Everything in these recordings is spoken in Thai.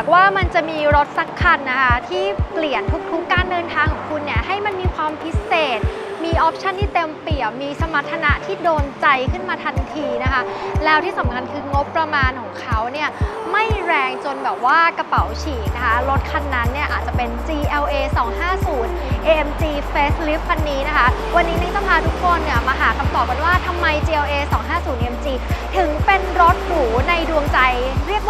ากว่ามันจะมีรถสักคันนะคะที่เปลี่ยนทุกๆการเดินทางของคุณเนี่ยให้มันมีความพิเศษ มีออปชันที่เต็มเปี่ยม มีสมรรถนะที่โดนใจขึ้นมาทันทีนะคะ แล้วที่สำคัญคืองบประมาณของเขาเนี่ยไม่แรงจนแบบว่ากระเป๋าฉีกนะคะ รถคันนั้นเนี่ยอาจจะเป็น GLA 250 AMG Facelift คันนี้นะคะ วันนี้นิ้งจะพาทุกคนเนี่ยมาหาคำตอบกันว่าทำไม GLA 250 AMG ถึงเป็นรถหรูในดวงใจเรียกว่า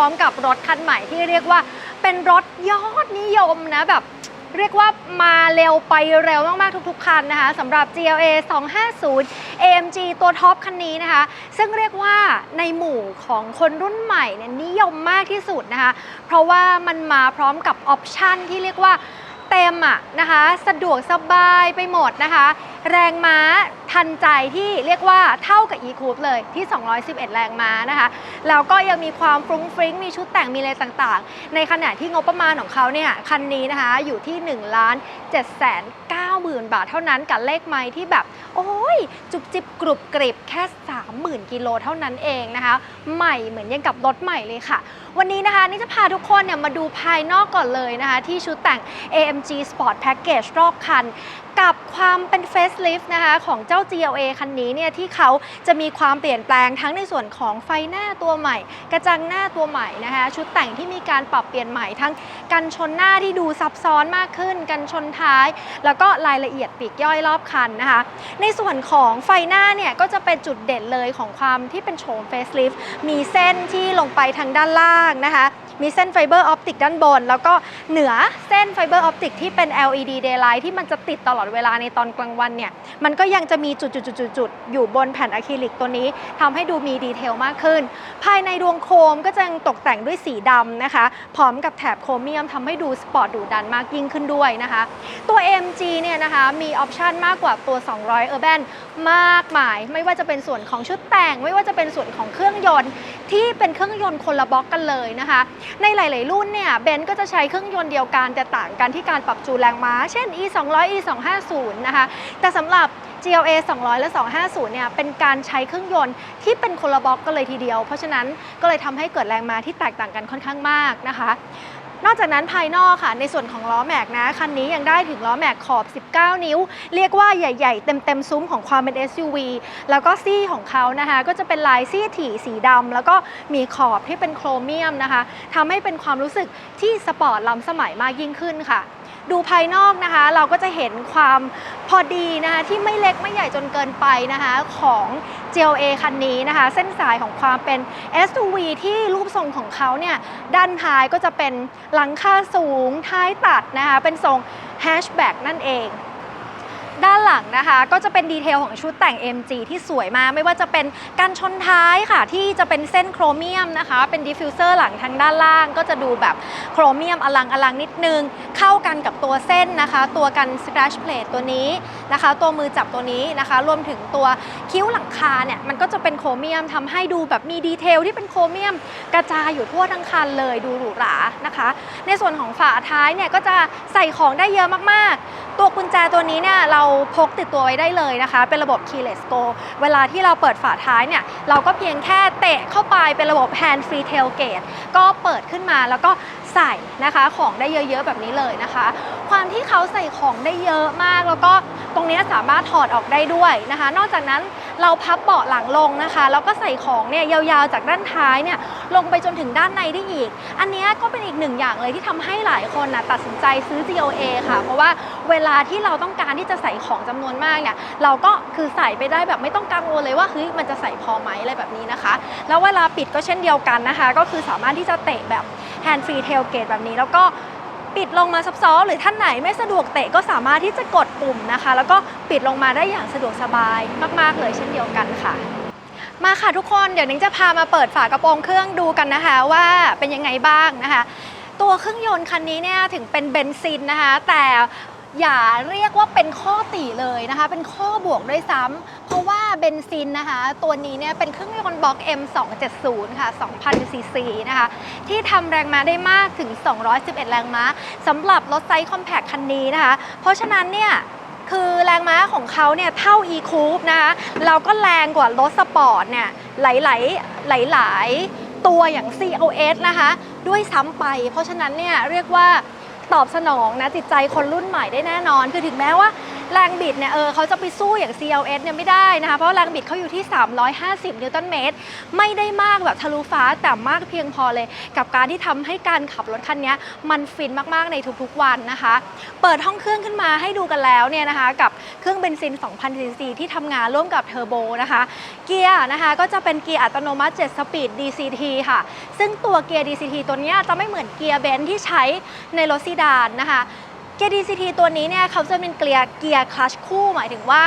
ร้อมกับรถคันใหม่ที่เรียกว่าเป็นรถยอดนิยมนะแบบเรียกว่ามาเร็วไปเร็วมากๆ ทุกๆ คันนะคะสำหรับ GLA 250 AMG ตัวท็อปคันนี้นะคะ ซึ่งเรียกว่าในหมู่ของคนรุ่นใหม่เนี่ยนิยมมากที่สุดนะคะ เพราะว่ามันมาพร้อมกับออปชันที่เรียกว่าเต็มอะนะคะ สะดวกสบายไปหมดนะคะ แรงม้า ทันใจที่เรียกว่าเท่ากับ e c o u p e เลยที่ 211 แรงม้านะคะ แล้วก็ยังมีความฟรุ้งฟริ้ง มีชุดแต่งมีอะไรต่างๆ ในขณะที่งบประมาณของเขาเนี่ยคันนี้นะคะอยู่ที่ 1 ล้าน7แสน9หมื่นบาทเท่านั้นกับเลขไม้ที่แบบ โอ้ย จุบจิบกรุบกริบแค่ 30,000 กิโลเท่านั้นเองนะคะ ใหม่เหมือนยังกับรถใหม่เลยค่ะ วันนี้นะคะนี่จะพาทุกคนเนี่ยมาดูภายนอกก่อนเลยนะคะ ที่ชุดแต่ง AMG Sport Package รอบคัน กับความเป็น facelift นะคะของเจ้า GLA คันนี้เนี่ยที่เขาจะมีความเปลี่ยนแปลงทั้งในส่วนของไฟหน้าตัวใหม่ กระจังหน้าตัวใหม่นะคะชุดแต่งที่มีการปรับเปลี่ยนใหม่ทั้งกันชนหน้าที่ดูซับซ้อนมากขึ้น กันชนท้าย แล้วก็รายละเอียดปีกย่อยรอบคันนะคะ ในส่วนของไฟหน้าเนี่ยก็จะเป็นจุดเด่นเลยของความที่เป็นโฉม facelift มีเส้นที่ลงไปทางด้านล่างนะคะ มีเส้นไฟเบอร์ออปติกด้านบน แล้วก็เหนือเส้นไฟเบอร์ออปติกที่เป็น LED daylight ที่มันจะติดตลอดเวลาในตอนกลางวันเนี่ยมันก็ยังจะมีจุดๆๆๆอยู่บนแผ่นอะคริลิกตัวนี้ทำให้ดูมีดีเทลมากขึ้น ภายในดวงโคมก็จะตกแต่งด้วยสีดำนะคะ พร้อมกับแถบโครเมียมทำให้ดูสปอร์ตดุดันมากยิ่งขึ้นด้วยนะคะ ตัว MG เนี่ยนะคะมีออปชันมากกว่าตัว 200 Urban มากมาย ไม่ว่าจะเป็นส่วนของชุดแต่ง ไม่ว่าจะเป็นส่วนของเครื่องยนต์ที่เป็นเครื่องยนต์คนละบล็อกกันเลยนะคะในหลาย ๆ รุ่นเนี่ยเบนซ์ก็จะใช้เครื่องยนต์เดียวกัน แต่ต่างกันที่การปรับจูนแรงม้า เช่น e 2 0 0 e 2 5 0นะคะแต่สำหรับ GLA 200 และ 250 เนี่ย เป็นการใช้เครื่องยนต์ที่เป็นคนละบล็อกกันเลยทีเดียว เพราะฉะนั้นก็เลยทำให้เกิดแรงม้าที่แตกต่างกันค่อนข้างมากนะคะ นอกจากนั้นภายนอกค่ะในส่วนของล้อแม็กนะคันนี้ยังได้ถึงล้อแม็กขอบ 19 นิ้ว เรียกว่าใหญ่ ๆ เต็มๆซุ้มของความเป็น SUV แล้วก็ซี่ของเขานะคะก็จะเป็นลายซี่ถี่สีดำแล้วก็มีขอบที่เป็นโครเมียมนะคะทำให้เป็นความรู้สึกที่สปอร์ตล้ำสมัยมากยิ่งขึ้นค่ะ ดูภายนอกนะคะ เราก็จะเห็นความพอดีนะคะที่ไม่เล็กไม่ใหญ่จนเกินไปนะคะของ GLA คันนี้นะคะ เส้นสายของความเป็น SUV ที่รูปทรงของเขาเนี่ยด้านท้ายก็จะเป็นหลังคาสูงท้ายตัดนะคะเป็นทรงแฮชแบ็กนั่นเอง ด้านหลังนะคะ ก็จะเป็นดีเทลของชุดแต่ง MG ที่สวยมาก ไม่ว่าจะเป็นการชนท้ายค่ะ ที่จะเป็นเส้นโครเมียมนะคะ เป็นดิฟฟิวเซอร์หลังทางด้านล่าง ก็จะดูแบบโครเมียมอลังอลังนิดนึง เข้ากันกับตัวเส้นนะคะ ตัวกัน scratch plate ตัวนี้นะคะ ตัวมือจับตัวนี้นะคะ รวมถึงตัวคิ้วหลังคาเนี่ยมันก็จะเป็นโครเมียมทำให้ดูแบบมีดีเทลที่เป็นโครเมียมกระจายอยู่ทั่วทั้งคันเลยดูหรูหรานะคะ ในส่วนของฝาท้ายเนี่ยก็จะใส่ของได้เยอะมากๆตัวกุญแจตัวนี้เนี่ยเราพกติดตัวไว้ได้เลยนะคะ เป็นระบบ keyless go เวลาที่เราเปิดฝาท้ายเนี่ยเราก็เพียงแค่เตะเข้าไปเป็นระบบ hand free tailgate ก็เปิดขึ้นมาแล้วก็ ใส่นะคะของได้เยอะๆแบบนี้เลยนะคะ ความที่เขาใส่ของได้เยอะมากแล้วก็ตรงนี้สามารถถอดออกได้ด้วยนะคะ นอกจากนั้นเราพับเบาะหลังลงนะคะแล้วก็ใส่ของเนี่ยยาวๆจากด้านท้ายเนี่ยลงไปจนถึงด้านในได้อีก อันเนี้ยก็เป็นอีกหนึ่งอย่างเลยที่ทำให้หลายคนนะตัดสินใจซื้อ GOA ค่ะ เพราะว่าเวลาที่เราต้องการที่จะใส่ของจำนวนมากเนี่ยเราก็คือใส่ไปได้แบบไม่ต้องกังวลเลยว่าเฮ้ยมันจะใส่พอไหมอะไรแบบนี้นะคะ แล้วเวลาปิดก็เช่นเดียวกันนะคะ ก็คือสามารถที่จะเตะแบบ แฮนด์ฟรีเทลเกตแบบนี้ แล้วก็ปิดลงมาซับซ้อนหรือท่านไหนไม่สะดวกเตะก็สามารถที่จะกดปุ่มนะคะ แล้วก็ปิดลงมาได้อย่างสะดวกสบายมากๆเลยเช่นเดียวกันค่ะ มาค่ะทุกคนเดี๋ยวนิ้งจะพามาเปิดฝากระโปรงเครื่องดูกันนะคะว่าเป็นยังไงบ้างนะคะตัวเครื่องยนต์คันนี้เนี่ยถึงเป็นเบนซินนะคะ แต่ อย่าเรียกว่าเป็นข้อติเลยนะคะ เป็นข้อบวกด้วยซ้ำเพราะว่าเบนซินนะคะ ตัวนี้เนี่ยเป็นเครื่องยนต์บล็อก M270 ค่ะ 2,000 ซีซีนะคะ ที่ทำแรงม้าได้มากถึง 211 แรงม้าสำหรับรถไซส์คอมแพคคันนี้นะคะ เพราะฉะนั้นเนี่ยคือแรงม้าของเขาเนี่ยเท่า e-coupe นะคะเราก็แรงกว่ารถสปอร์ตเนี่ยหลายๆหลายๆตัวอย่าง CLS นะคะ ด้วยซ้ำไป เพราะฉะนั้นเนี่ยเรียกว่า ตอบสนองนะจิตใจคนรุ่นใหม่ได้แน่นอน คือถึงแม้ว่า แรงบิดเนี่ยเออเขาจะไปสู้อย่าง CLS เนี่ยไม่ได้นะคะ เพราะแรงบิดเขาอยู่ที่ 350 นิวตันเมตร ไม่ได้มากแบบทะลุฟ้าแต่มากเพียงพอเลย กับการที่ทำให้การขับรถคันนี้มันฟินมากๆในทุกๆวันนะคะ เปิดห้องเครื่องขึ้นมาให้ดูกันแล้วเนี่ยนะคะ กับเครื่องเบนซิน 2,000ซีซีที่ทำงานร่วมกับเทอร์โบนะคะ เกียร์นะคะก็จะเป็นเกียร์อัตโนมัติ 7 สปีด DCT ค่ะ ซึ่งตัวเกียร์ DCT ตัวเนี้ยจะไม่เหมือนเกียร์เบนที่ใช้ในรถซีดานนะคะ เกียร์ DCT ตัวนี้เนี่ยเขาจะเป็นเกียร์เกียร์คลัชคู่ หมายถึงว่า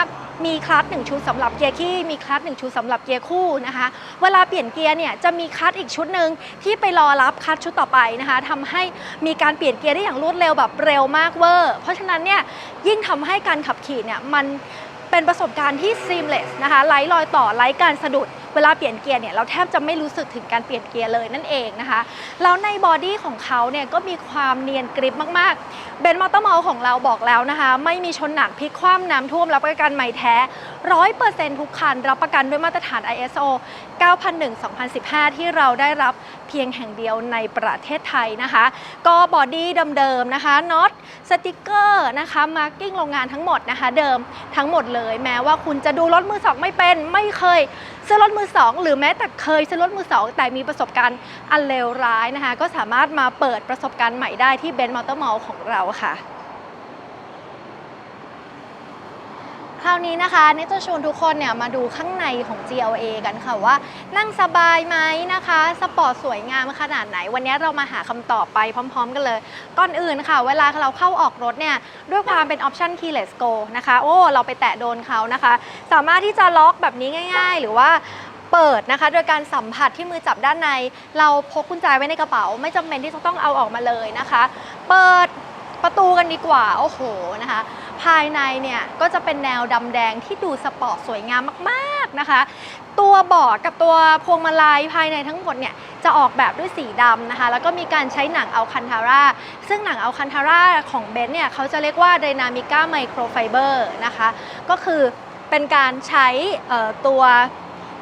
มีคลัตช์หนึ่งชุดสำหรับเกียร์ขี้มีคลัตช์หนึ่งชุดสำหรับเกียร์คู่นะคะ เวลาเปลี่ยนเกียร์เนี่ยจะมีคลัตช์อีกชุดหนึ่งที่ไปรอรับคลัตช์ชุดต่อไปนะคะทำให้มีการเปลี่ยนเกียร์ได้อย่างรวดเร็วแบบเร็วมากเวอร์ เพราะฉะนั้นเนี่ยยิ่งทำให้การขับขี่เนี่ยมันเป็นประสบการณ์ที่ seamless นะคะไร้รอยต่อไร้การสะดุด เวลาเปลี่ยนเกียร์เนี่ยเราแทบจะไม่รู้สึกถึงการเปลี่ยนเกียร์เลยนั่นเองนะคะแล้วในบอดี้ของเขาเนี่ยก็มีความเนียนกริบมากๆเบนมอเตอร์เมลของเราบอกแล้วนะคะ ไม่มีชนหนักพลิกคว่ำน้ำท่วมรับประกันใหม่แท้100%ทุกคัน รับประกันด้วยมาตรฐาน ISO 9001-2015 ที่เราได้รับเพียงแห่งเดียวในประเทศไทยนะคะ ก็บอดี้เดิมๆนะคะน็อตสติกเกอร์นะคะมาร์กิ้งโรงงานทั้งหมดนะคะ เดิมทั้งหมดเลย แม้ว่าคุณจะดูรถมือสองไม่เป็น ไม่เคยซื้อรถมือสองหรือแม้แต่เคยซื้อรถมือสองแต่มีประสบการณ์อันเลวร้ายนะคะ ก็สามารถมาเปิดประสบการณ์ใหม่ได้ที่เบนซ์มอเตอร์มอลของเราค่ะ คราวนี้นะคะเนตจะชวนทุกคนเนี่ยมาดูข้างในของ GLA กันค่ะว่า นั่งสบายไหมนะคะ สปอร์ตสวยงามขนาดไหน วันนี้เรามาหาคำตอบไปพร้อม ๆ กันเลย ก่อนอื่นค่ะ เวลาเราเข้าออกรถเนี่ยด้วยความเป็นออปชั่น keyless go นะคะ โอ้ เราไปแตะโดนเขานะคะ สามารถที่จะล็อกแบบนี้ง่าย ๆ หรือว่าเปิดนะคะ โดยการสัมผัสที่มือจับด้านใน เราพกกุญแจไว้ในกระเป๋า ไม่จำเป็นที่จะต้องเอาออกมาเลยนะคะ เปิดประตูกันดีกว่า โอ้โหนะคะ ภายในเนี่ยก็จะเป็นแนวดำแดงที่ดูสปอร์ตสวยงามมากๆนะคะ ตัวเบาะกับตัวพวงมาลัยภายในทั้งหมดเนี่ยจะออกแบบด้วยสีดำนะคะ แล้วก็มีการใช้หนังอัลคันทาร่าซึ่งหนังอัลคันทาร่าของเบนซ์เนี่ยเขาจะเรียกว่าไดนามิก้าไมโครไฟเบอร์นะคะ ก็คือเป็นการใช้ตัว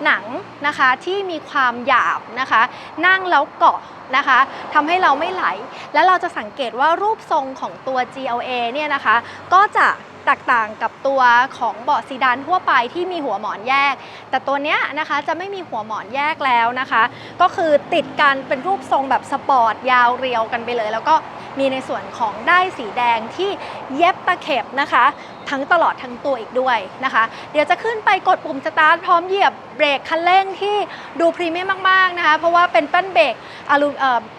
หนังนะคะที่มีความหยาบนะคะ นั่งแล้วเกาะนะคะทำให้เราไม่ไหล แล้วเราจะสังเกตว่ารูปทรงของตัว GLA เนี่ยนะคะ ก็จะแตกต่างกับตัวของเบาะซีดานทั่วไปที่มีหัวหมอนแยก แต่ตัวเนี้ยนะคะจะไม่มีหัวหมอนแยกแล้วนะคะ ก็คือติดกันเป็นรูปทรงแบบสปอร์ตยาวเรียวกันไปเลย แล้วก็ มีในส่วนของได้สีแดงที่เย็บตะเข็บนะคะ ทั้งตลอดทั้งตัวอีกด้วยนะคะ เดี๋ยวจะขึ้นไปกดปุ่มสตาร์ทพร้อมเหยียบเบรกคันเร่งที่ดูพรีเมียมมากๆนะคะ เพราะว่าเป็นแป้นเบรกอลู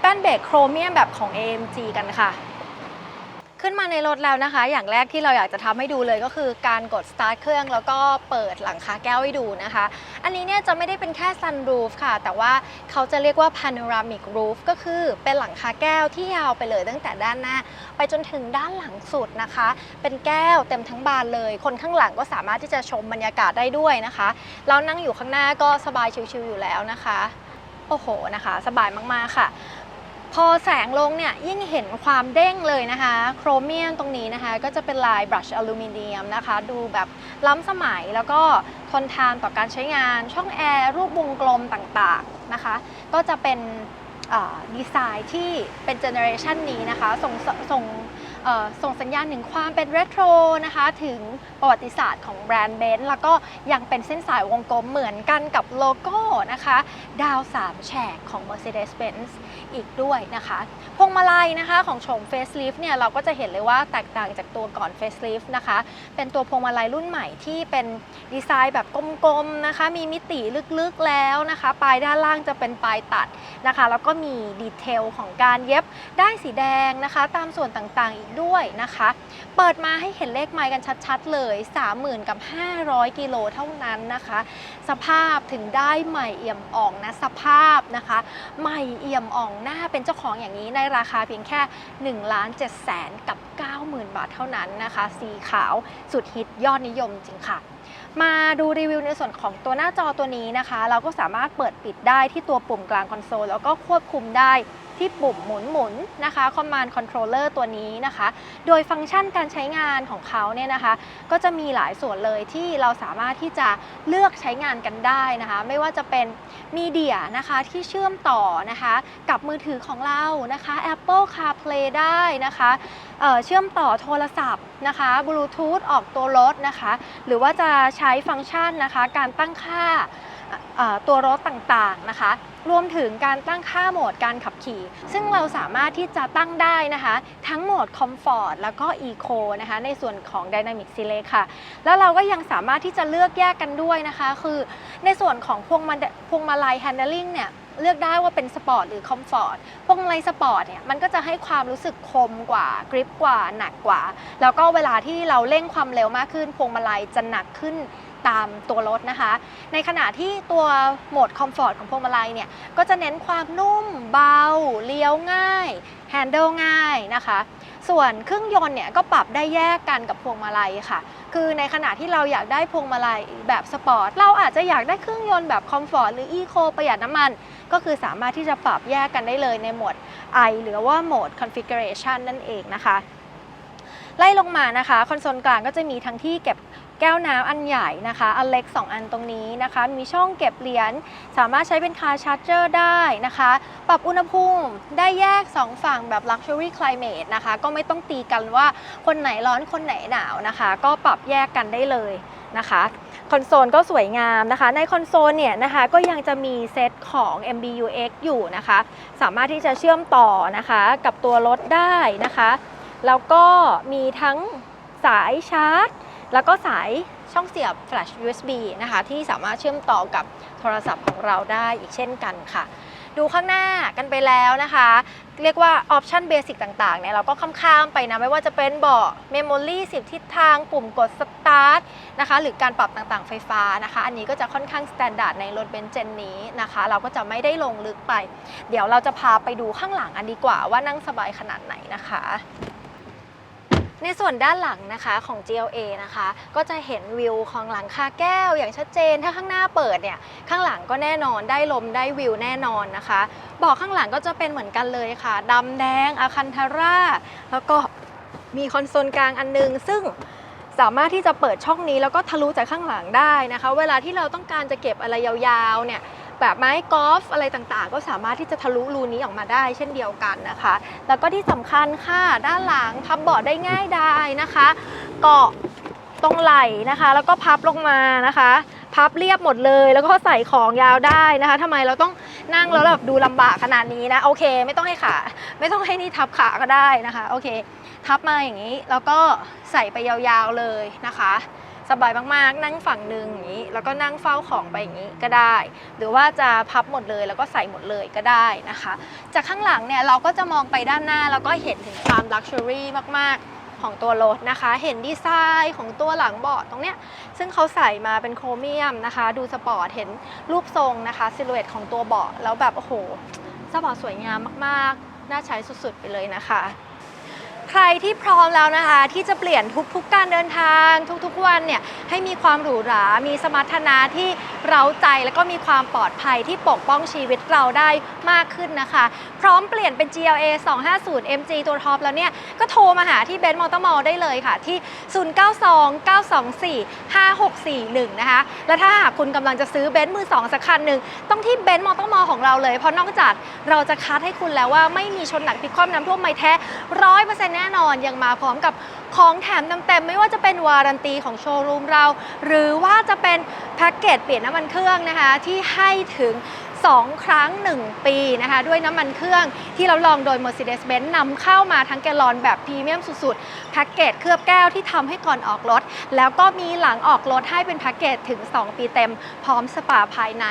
แป้นเบรกโครเมียมแบบของ AMG กันค่ะ ขึ้นมาในรถแล้วนะคะ อย่างแรกที่เราอยากจะทำให้ดูเลยก็คือการกดสตาร์ทเครื่องแล้วก็เปิดหลังคาแก้วให้ดูนะคะ อันนี้เนี่ยจะไม่ได้เป็นแค่ sunroof ค่ะ แต่ว่าเขาจะเรียกว่า panoramic roof ก็คือเป็นหลังคาแก้วที่ยาวไปเลยตั้งแต่ด้านหน้า ไปจนถึงด้านหลังสุดนะคะ เป็นแก้วเต็มทั้งบานเลย คนข้างหลังก็สามารถที่จะชมบรรยากาศได้ด้วยนะคะแล้วนั่งอยู่ข้างหน้าก็สบายชิวๆอยู่แล้วนะคะโอ้โหนะคะ สบายมากๆค่ะ พอแสงลงเนี่ยยิ่งเห็นความเด้งเลยนะคะ โครเมียมตรงนี้นะคะ ก็จะเป็นลายบรัชอลูมิเนียมนะคะ ดูแบบล้ำสมัยแล้วก็ทนทานต่อการใช้งาน ช่องแอร์รูปวงกลมต่างๆนะคะ ก็จะเป็นดีไซน์ที่เป็นเจเนอเรชันนี้นะคะส่งส่ง ส่งสัญญาณถึงความเป็นเรโทรนะคะถึงประวัติศาสตร์ของแบรนด์เบนซ์แล้วก็ยังเป็นเส้นสายวงกลมเหมือนกันกับโลโก้นะคะดาวสามแฉกของ Mercedes-Benz อีกด้วยนะคะพวงมาลัยนะคะของโฉม facelift เนี่ยเราก็จะเห็นเลยว่าแตกต่างจากตัวก่อน facelift นะคะเป็นตัวพวงมาลัยรุ่นใหม่ที่เป็นดีไซน์แบบกลมๆนะคะมีมิติลึกๆแล้วนะคะปลายด้านล่างจะเป็นปลายตัดนะคะแล้วก็มีดีเทลของการเย็บได้สีแดงนะคะตามส่วนต่างๆอีกด้วยนะคะ เปิดมาให้เห็นเลขไมล์กันชัดๆเลย 30,000กับ500 กิโลเท่านั้นนะคะ สภาพถึงได้ใหม่เอี่ยมอ่องนะสภาพนะคะ ใหม่เอี่ยมอ่องหน้าเป็นเจ้าของอย่างนี้ในราคาเพียงแค่1ล้าน7แสนกับ 90,000 บาทเท่านั้นนะคะ สีขาวสุดฮิตยอดนิยมจริงค่ะมาดูรีวิวในส่วนของตัวหน้าจอตัวนี้นะคะ เราก็สามารถเปิดปิดได้ที่ตัวปุ่มกลางคอนโซล แล้วก็ควบคุมได้ ที่ปุ่มหมุนหมุนนะคะ Command Controller ตัวนี้นะคะ โดยฟังก์ชันการใช้งานของเขาเนี่ยนะคะ ก็จะมีหลายส่วนเลยที่เราสามารถที่จะเลือกใช้งานกันได้นะคะ ไม่ว่าจะเป็นมีเดียนะคะที่เชื่อมต่อนะคะ กับมือถือของเรานะคะ Apple CarPlay ได้นะคะเเชื่อมต่อโทรศัพท์นะคะบลูทูธออกตัวรถนะคะ หรือว่าจะใช้ฟังก์ชันนะคะ การตั้งค่า ตัวรถต่างๆนะคะ รวมถึงการตั้งค่าโหมดการขับขี่ ซึ่งเราสามารถที่จะตั้งได้นะคะ ทั้งโหมด Comfort แล้วก็ Eco นะคะ ในส่วนของ Dynamic Select ค่ะ แล้วเราก็ยังสามารถที่จะเลือกแยกกันด้วยนะคะ คือในส่วนของพวงมาพวงมาลัย Handling เนี่ยเลือกได้ว่าเป็นสปอร์ตหรือคอมฟอร์ต พวงมาลัยสปอร์ตเนี่ยมันก็จะให้ความรู้สึกคมกว่ากริปกว่าหนักกว่า แล้วก็เวลาที่เราเร่งความเร็วมากขึ้น พวงมาลัยจะหนักขึ้น ตามตัวรถนะคะ ในขณะที่ตัวโหมดคอมฟอร์ตของพวงมาลัยเนี่ยก็จะเน้นความนุ่มเบา เลี้ยวง่ายแฮนเดิลง่ายนะคะ ส่วนเครื่องยนต์เนี่ยก็ปรับได้แยกกันกับพวงมาลัยค่ะ คือในขณะที่เราอยากได้พวงมาลัยแบบสปอร์ต เราอาจจะอยากได้เครื่องยนต์แบบคอมฟอร์ตหรืออีโคประหยัดน้ำมัน ก็คือสามารถที่จะปรับแยกกันได้เลยในโหมด I หรือว่าโหมด configuration นั่นเองนะคะ ไล่ลงมานะคะ คอนโซลกลางก็จะมีทั้งที่เก็บ แก้วน้ำอันใหญ่นะคะอันเล็ก 2 อันตรงนี้นะคะ มีช่องเก็บเหรียญสามารถใช้เป็นคาชาร์จเจอร์ได้นะคะ ปรับอุณหภูมิได้แยก 2 ฝั่งแบบ Luxury Climate นะคะ ก็ไม่ต้องตีกันว่าคนไหนร้อนคนไหนหนาวนะคะ ก็ปรับแยกกันได้เลยนะคะคอนโซลก็สวยงามนะคะ ในคอนโซลเนี่ยนะคะก็ยังจะมีเซตของ MBUX อยู่นะคะ สามารถที่จะเชื่อมต่อนะคะกับตัวรถได้นะคะ แล้วก็มีทั้งสายชาร์จ แล้วก็สายช่องเสียบ Flash USB นะคะ ที่สามารถเชื่อมต่อกับโทรศัพท์ของเราได้อีกเช่นกันค่ะ ดูข้างหน้ากันไปแล้วนะคะ เรียกว่าออปชันเบสิกต่างๆเนี่ยเราก็ข้ามๆไปนะ ไม่ว่าจะเป็นเบาะเมมโมรี่10ทิศทาง ปุ่มกดสตาร์ทนะคะ หรือการปรับต่างๆไฟฟ้านะคะ อันนี้ก็จะค่อนข้างสแตนดาร์ดในรถเบนซ์เจนนี้นะคะ เราก็จะไม่ได้ลงลึกไป เดี๋ยวเราจะพาไปดูข้างหลังอันดีกว่าว่านั่งสบายขนาดไหนนะคะ ในส่วนด้านหลังนะคะของ GLA นะคะ ก็จะเห็นวิวของหลังคาแก้วอย่างชัดเจน ถ้าข้างหน้าเปิดเนี่ย ข้างหลังก็แน่นอนได้ลมได้วิวแน่นอนนะคะเบอกข้างหลังก็จะเป็นเหมือนกันเลยค่ะดำแดงอาคันทาร่า แล้วก็มีคอนโซลกลางอันนึง ซึ่งสามารถที่จะเปิดช่องนี้แล้วก็ทะลุจากข้างหลังได้นะคะ เวลาที่เราต้องการจะเก็บอะไรยาวๆเนี่ย แบบไม้กอล์ฟอะไรต่างๆ ก็สามารถที่จะทะลุรูนี้ออกมาได้เช่นเดียวกันนะคะ แล้วก็ที่สำคัญค่ะด้านหลังพับเบาะได้ง่ายได้นะคะเกาะตรงไหล่นะคะ แล้วก็พับลงมานะคะ พับเรียบหมดเลย แล้วก็ใส่ของยาวได้นะคะทำไมเราต้องนั่งแล้วแบบดูลำบากขนาดนี้นะโอเค ไม่ต้องให้ขา ไม่ต้องให้นี่ทับขาก็ได้นะคะโอเค ทับมาอย่างนี้แล้วก็ใส่ไปยาวๆเลยนะคะ สบายมากๆ นั่งฝั่งหนึ่งอย่างนี้ แล้วก็นั่งเฝ้าของไปอย่างนี้ก็ได้ หรือว่าจะพับหมดเลยแล้วก็ใส่หมดเลยก็ได้นะคะ จากข้างหลังเนี่ยเราก็จะมองไปด้านหน้าแล้วก็เห็นถึงความลักชัวรี่มากๆของตัวรถนะคะ เห็นดีไซน์ของตัวหลังเบาะตรงเนี้ย ซึ่งเขาใส่มาเป็นโครเมียมนะคะ ดูสปอร์ต เห็นรูปทรงนะคะ ซิลูเอตของตัวเบาะ แล้วแบบ โอ้โห สปอร์ตสวยงามมาก ๆ น่าใช้สุด ๆ ไปเลยนะคะ ใครที่พร้อมแล้วนะคะ ที่จะเปลี่ยนทุกๆการเดินทางทุกๆวันเนี่ยให้มีความหรูหรา มีสมรรถนะที่เร้าใจแล้วก็มีความปลอดภัยที่ปกป้องชีวิตเราได้มากขึ้นนะคะ พร้อมเปลี่ยนเป็น GLA 250 MG ตัวท็อปแล้วเนี่ย ก็โทรมาหาที่เบนซ์มอเตอร์มอลได้เลยค่ะ ที่ 0929245641 นะคะ และถ้าหากคุณกำลังจะซื้อเบนซ์มือ2สักคันหนึ่งต้องที่เบนซ์มอเตอร์มอลของเราเลย เพราะนอกจากเราจะคัดให้คุณแล้วว่าไม่มีชนหนักพลิกคว่ำน้ำท่วมไม่แท้ร้อยเปอร์เซ็นต์น่นอนยังมาพร้อมกับของแถมเต็มๆไม่ว่าจะเป็นวารันตีของโชว์รูมเรา หรือว่าจะเป็นแพ็กเกจเปลี่ยนน้ำมันเครื่องนะคะที่ให้ถึง 2 ครั้ง 1 ปีนะคะด้วยน้ำมันเครื่องที่เราลองโดย Mercedes-Benz นำเข้ามาทั้งแกลลอนแบบพรีเมียมสุดๆ แพ็กเกจเคลือบแก้วที่ทำให้ก่อนออกรถ แล้วก็มีหลังออกรถให้เป็นแพ็กเกจถึง 2 ปีเต็ม พร้อมสปาภายใน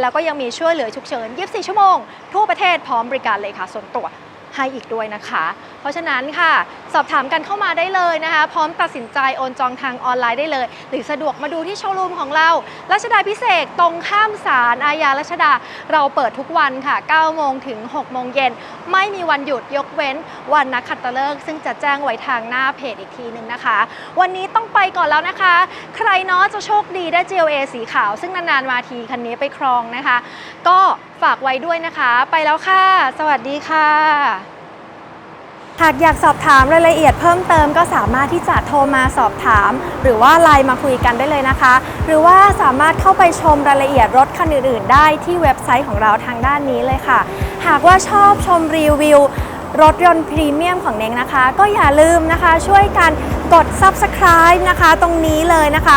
แล้วก็ยังมีช่วยเหลือฉุกเฉิน 24 ชั่วโมง ทั่วประเทศพร้อมบริการเลยค่ะส่วนตัว ให้อีกด้วยนะคะ เพราะฉะนั้นค่ะ สอบถามกันเข้ามาได้เลยนะคะ พร้อมตัดสินใจโอนจองทางออนไลน์ได้เลย หรือสะดวกมาดูที่โชว์รูมของเรารัชดาพิเศษตรงข้ามศาลอาญารัชดา เราเปิดทุกวันค่ะ 9 โมงถึง 6 โมงเย็น ไม่มีวันหยุดยกเว้นวันนักขัตฤกษ์ซึ่งจะแจ้งไว้ทางหน้าเพจอีกทีหนึ่งนะคะ วันนี้ต้องไปก่อนแล้วนะคะ ใครเนาะจะโชคดีได้ GLA สีขาว ซึ่งนานๆมาทีคันนี้ไปครองนะคะ ก็ ฝากไว้ด้วยนะคะ ไปแล้วค่ะ สวัสดีค่ะ หากอยากสอบถามรายละเอียดเพิ่มเติมก็สามารถที่จะโทรมาสอบถาม หรือว่าไลน์มาคุยกันได้เลยนะคะ หรือว่าสามารถเข้าไปชมรายละเอียดรถคันอื่นๆ ได้ที่เว็บไซต์ของเราทางด้านนี้เลยค่ะ หากว่าชอบชมรีวิวรถยนต์พรีเมียมของเน้งนะคะ ก็อย่าลืมนะคะช่วยกันกด subscribe นะคะ ตรงนี้เลยนะคะ